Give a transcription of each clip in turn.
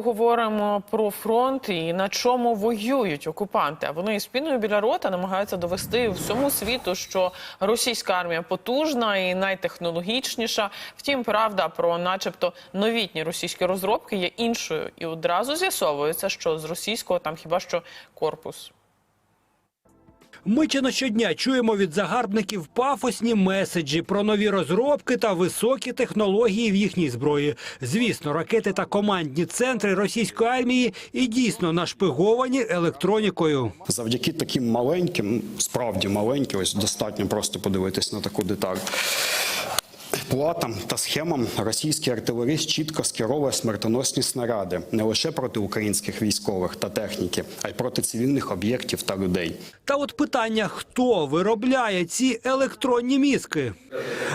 Говоримо про фронт і на чому воюють окупанти. А вони з піною біля рота намагаються довести всьому світу, що російська армія потужна і найтехнологічніша. Втім, правда про, начебто, новітні російські розробки є іншою, і одразу з'ясовується, що з російського там хіба що корпус. Ми чи на щодня чуємо від загарбників пафосні меседжі про нові розробки та високі технології в їхній зброї. Звісно, ракети та командні центри російської армії і дійсно нашпиговані електронікою. Завдяки таким маленьким, справді маленьким, ось достатньо просто подивитись на таку деталь. Платам та схемам російський артилерист чітко скеровує смертоносні снаряди не лише проти українських військових та техніки, а й проти цивільних об'єктів та людей. Та от питання: хто виробляє ці електронні мізки?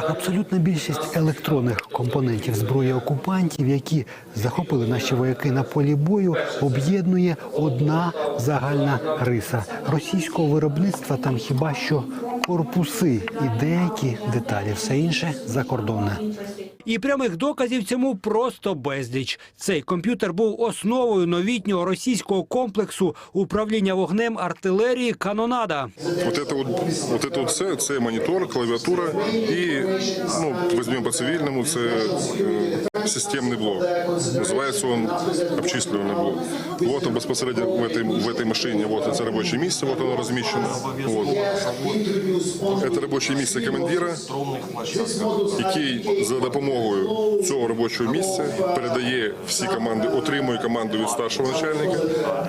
Абсолютна більшість електронних компонентів зброї окупантів, які захопили наші вояки на полі бою, об'єднує одна загальна риса російського виробництва. Там хіба що корпуси і деякі деталі, все інше закордонне. І прямих доказів цьому просто безліч. Цей комп'ютер був основою новітнього російського комплексу управління вогнем артилерії Канонада. Вот это вот, вот это вот все, це монітор, клавіатура і, ну, візьмемо по-цивільному, це системний блок. Називається він обчислювальний блок. Вот он безпосередньо в этой, в этой машині, вот це робоче місце, вот воно розміщено. Вот. Це робоче місце командира, який за допомогою цього робочого місця передає всі команди, отримує команду від старшого начальника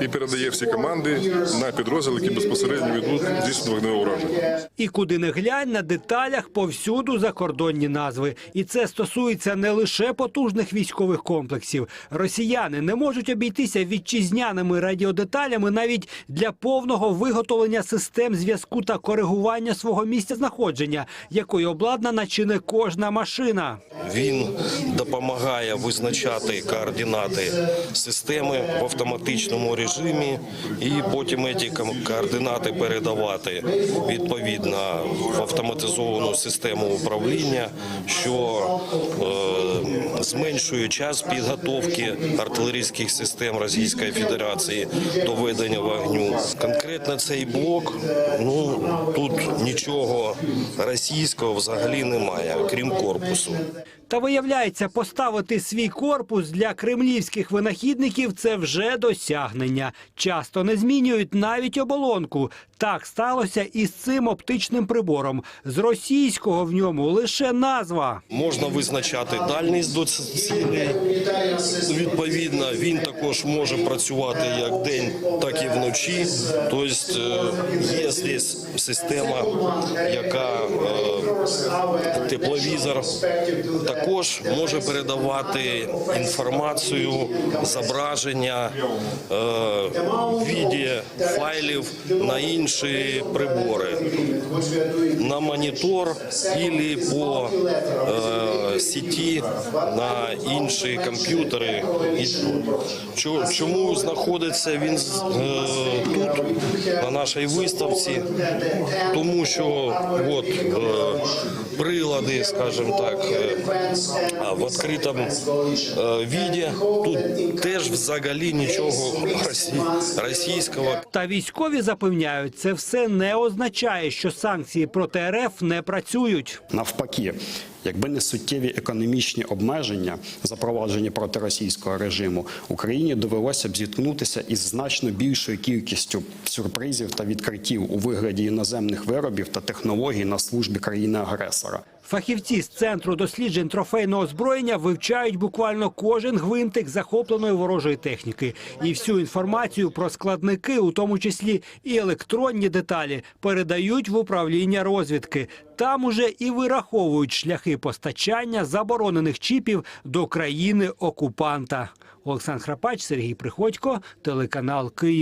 і передає всі команди на підрозділ, які безпосередньо ведуть здійснення вогневого ураження. І куди не глянь на деталях повсюду закордонні назви. І це стосується не лише потужних військових комплексів. Росіяни не можуть обійтися вітчизняними радіодеталями навіть для повного виготовлення систем зв'язку та коригування свого місця знаходження, якою обладнана чи не кожна машина. Він допомагає визначати координати системи в автоматичному режимі і потім ці координати передавати відповідно в автоматизовану систему управління, що е, зменшує час підготовки артилерійських систем Російської Федерації до ведення вогню. Конкретно цей блок, ну тут нічого російського взагалі немає, крім корпусу. Та виявляється, поставити свій корпус для кремлівських винахідників це вже досягнення. Часто не змінюють навіть оболонку. Так сталося і з цим оптичним прибором. З російського в ньому лише назва. Можна визначати дальність до цілей. Відповідно, він також може працювати як день, так і вночі. Тобто е, є здесь система, яка е, тепловізор також може передавати інформацію, зображення е, в віді файлів на інші прибори, на монітор або по е, сіті на інші комп'ютери. Чому знаходиться він е, на нашій виставці? Тому що от е, прилади, скажімо так, е, в відкритому е, віді тут теж взагалі нічого російського Та військові запевняють, це все не означає, що санкції проти РФ не працюють. Навпаки, якби не суттєві економічні обмеження, запроваджені проти російського режиму, Україні довелося б зіткнутися із значно більшою кількістю сюрпризів та відкриттів у вигляді іноземних виробів та технологій на службі країни-агресора. Фахівці з центру досліджень трофейного озброєння вивчають буквально кожен гвинтик захопленої ворожої техніки. І всю інформацію про складники, у тому числі і електронні деталі, передають в управління розвідки. Там уже і вираховують шляхи постачання заборонених чіпів до країни окупанта. Олександр Храпач, Сергій Приходько, телеканал Київ.